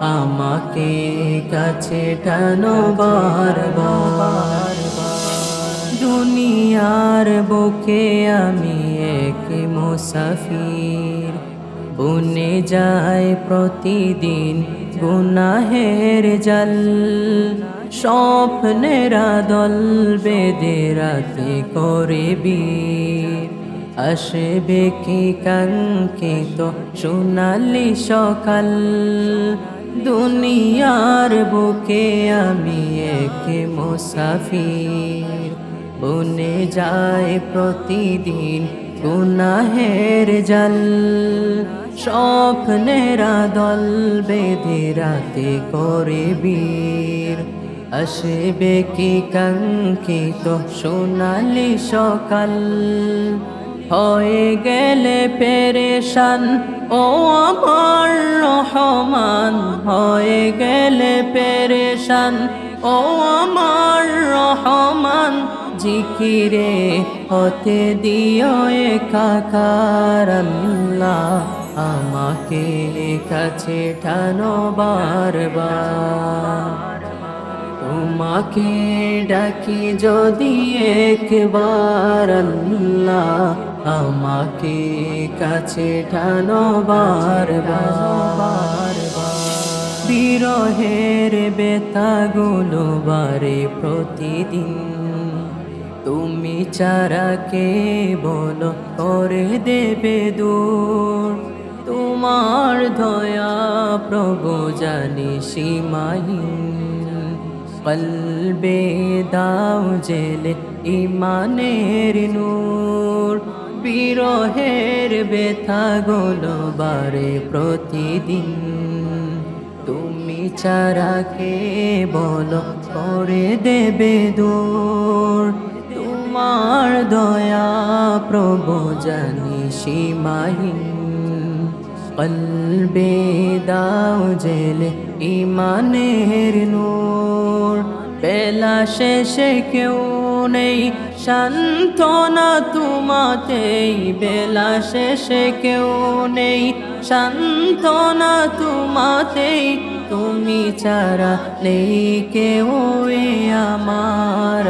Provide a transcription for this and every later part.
আমাকে কাছে টানো বারবার। দুনিয়ার বুকে আমি এক মুসাফির। বনে যায় প্রতিদিন গুনাহের জল। স্বপ্নেরা দল বেদে রাতে করে বীর। আসবে কি কাঙ্ক্ষিত সোনালি সকাল? দুনিয়ার বুকে আমি এক মুসাফির। বনে যায় প্রতিদিন গুনাহের জল। স্বপ্নেরা দল বেঁধে রাতে করে বীর। আসবে কি কাঙ্ক্ষিত সোনালি সকাল। হয়ে গেলে পেরেশান, ও আমার রহমান। হয়ে গেলে পেরেশান, ও আমার রহমান। জিকিরে হতে দিও একাকার আল্লাহ, আমাকে কাছে টানো বারবার। তোমাকে ডাকি যদি একবার আল্লাহ আমাকে কাছে টানো বারবার। বিরহের বেতাগুলো বারে প্রতিদিন। তুমি চারাকে বলো, করে দেবে দূর। তোমার দয়া প্রভু জানি সীমাহীন। কলবে দাও জেলে ইমানের নূর। বিরহের ব্যথা গুলো বারে প্রতিদিন। তুমি চারাকে বলো করে দেবে দূর? তোমার দয়া প্রভু জানি সীমাহীন। কলবে দাও জেলে ইমানের নূর। বেলা শেষে কেউ নেই শান্তনা তোমাতেই। বেলা শেষে কেউ নেই শান্তনা তোমাতেই। তুমি চারা নেই কেউ আমার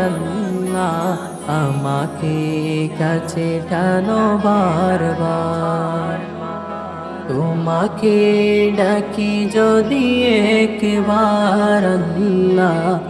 আমাকে কাছে টানো বারবার। তোমাকে ডাকি যদি একবার আল্লাহ।